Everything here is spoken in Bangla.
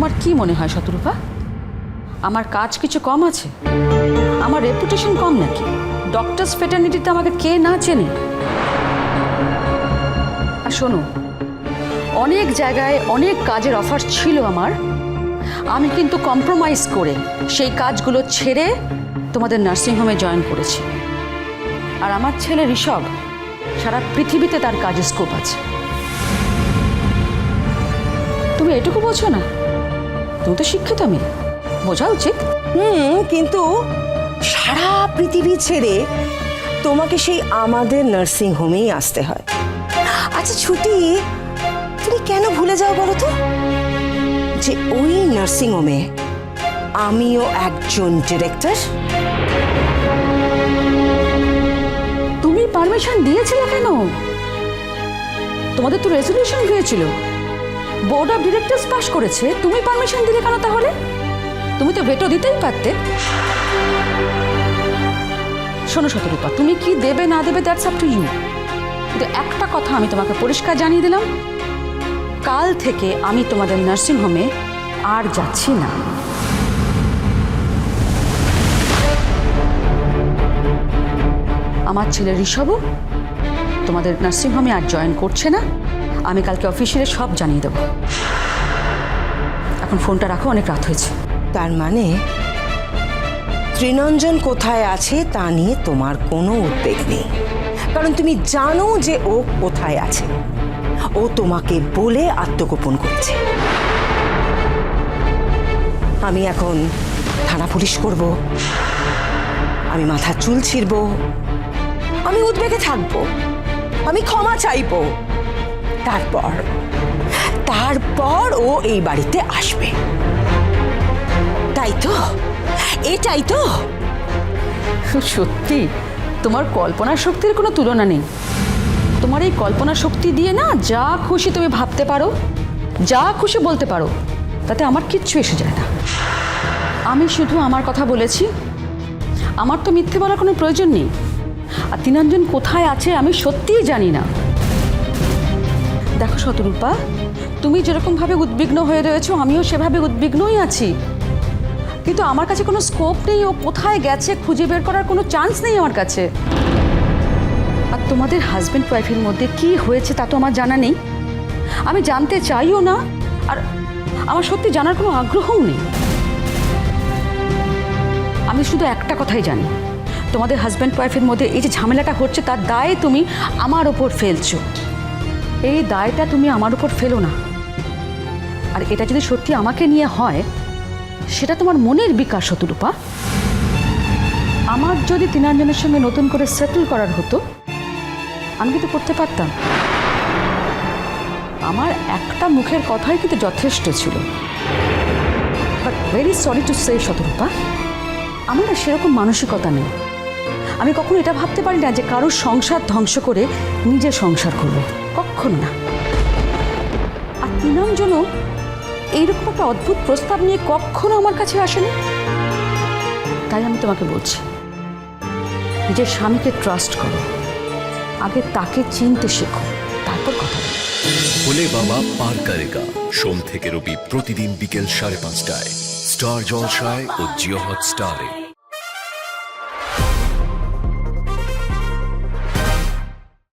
তোমার কি মনে হয় শতরূপা? আমার কাজ কিছু কম আছে? আমার রেপুটেশন কম নাকি? ডক্টরস ফেটার্নিটিতে আমাকে কে না চেনে? আর শোনো, অনেক জায়গায় অনেক কাজের অফার ছিল আমার। আমি কিন্তু কম্প্রোমাইজ করে সেই কাজগুলো ছেড়ে তোমাদের নার্সিংহোমে জয়েন করেছি। আর আমার ছেলে ঋষভ, সারা পৃথিবীতে তার কাজের স্কোপ আছে। তুমি এটুকু বোঝো না? তুমি তো শিক্ষিত মেয়ে। বোঝা উচিত? হুম কিন্তু সারা পৃথিবী ছেড়ে তোমাকে সেই আমাদের নার্সিং হোমেই আসতে হয়। আচ্ছা ছুটি তুমি কেন ভুলে যাও বলো তো? যে ওই নার্সিং হোমে আমিও একজন ডিরেক্টর তুমি পারমিশন দিয়েছিলে কেন? তোমাদের তো রেজলিউশন হয়েছিল। বোর্ড অফ ডিরেক্টরস পাস করেছে। তুমি পারমিশন দিলে কেন তাহলে? তুমি তো ভেটো দিতেই পারতে। শোনো শতরূপা, তুমি কি দেবে না দেবে দ্যাটস আপ টু ইউ কিন্তু একটা কথা আমি তোমাকে পরিষ্কার জানিয়ে দিলাম। কাল থেকে আমি তোমাদের নার্সিং হোমে আর যাচ্ছি না। আমার ছেলে ঋষভও তোমাদের নার্সিংহোমে আর জয়েন করছে না। আমি কালকে অফিসিয়ালে সব জানিয়ে দেবো। এখন ফোনটা রাখো, অনেক রাত হয়েছে। তার মানে ত্রিনঞ্জন কোথায় আছে তা নিয়ে তোমার কোনো উদ্বেগ নেই। কারণ তুমি জানো যে ও কোথায় আছে। ও তোমাকে বলে আত্মগোপন করেছে। আমি এখন থানা পুলিশ করব। আমি মাথা চুল ছিড়ব। আমি উদ্বেগে থাকব। আমি ক্ষমা চাইব। তারপর তারপর ও এই বাড়িতে আসবে। তাই তো? এটাই তো? সত্যি? তোমার কল্পনা শক্তির কোনো তুলনা নেই। তোমার এই কল্পনা শক্তি দিয়ে না যা খুশি তুমি ভাবতে পারো, যা খুশি বলতে পারো, তাতে আমার কিচ্ছু এসে যায় না। আমি শুধু আমার কথা বলেছি। আমার তো মিথ্যে বলার কোনো প্রয়োজন নেই। আর তিনাঞ্জন কোথায় আছে আমি সত্যিই জানি না। দেখো শতরূপা, তুমি যেরকমভাবে উদ্বিগ্ন হয়ে রয়েছো, আমিও সেভাবে উদ্বিগ্নই আছি। কিন্তু আমার কাছে কোনো স্কোপ নেই, ও কোথায় গেছে, খুঁজে বের করার কোনো চান্স নেই আমার কাছে। আর তোমাদের হাজব্যান্ড ওয়াইফের মধ্যে কি হয়েছে তা তো আমার জানা নেই। আমি জানতে চাইও না, আর আমার সত্যি জানার কোনো আগ্রহও নেই। আমি শুধু একটা কথাই জানি, তোমাদের হাজব্যান্ড ওয়াইফের মধ্যে এই যে ঝামেলাটা হচ্ছে, তার দায় তুমি আমার ওপর ফেলছো। এই দায়টা তুমি আমার উপর ফেলো না। আর এটা যদি সত্যি আমাকে নিয়ে হয়, সেটা তোমার মনের বিকাশ শতরূপা আমার যদি তিনাঞ্জনের সঙ্গে নতুন করে সেটেল করার হতো, আমি কিন্তু করতে পারতাম। আমার একটা মুখের কথাই কিন্তু যথেষ্ট ছিল। But very sorry to say Shatarupa, আমার না সেরকম মানসিকতা নেই। আমি কখনো এটা ভাবতে পারি না যে কারোর সংসার ধ্বংস করে নিজে সংসার করব। কখনো না। আর তিনাঞ্জনও এইরকম একটা অদ্ভুত প্রস্তাব নিয়ে কখনো আমার কাছে আসেনি। তাই আমি তোমাকে বলছি, নিজের স্বামীকে ট্রাস্ট করো। আগে তাকে চিনতে শেখো, তারপর কথা বলে। বাবা পার করেগা, সোম থেকে রবি প্রতিদিন বিকেল সাড়ে পাঁচটায়। স্টার জলসায় ও জিও হট স্টারে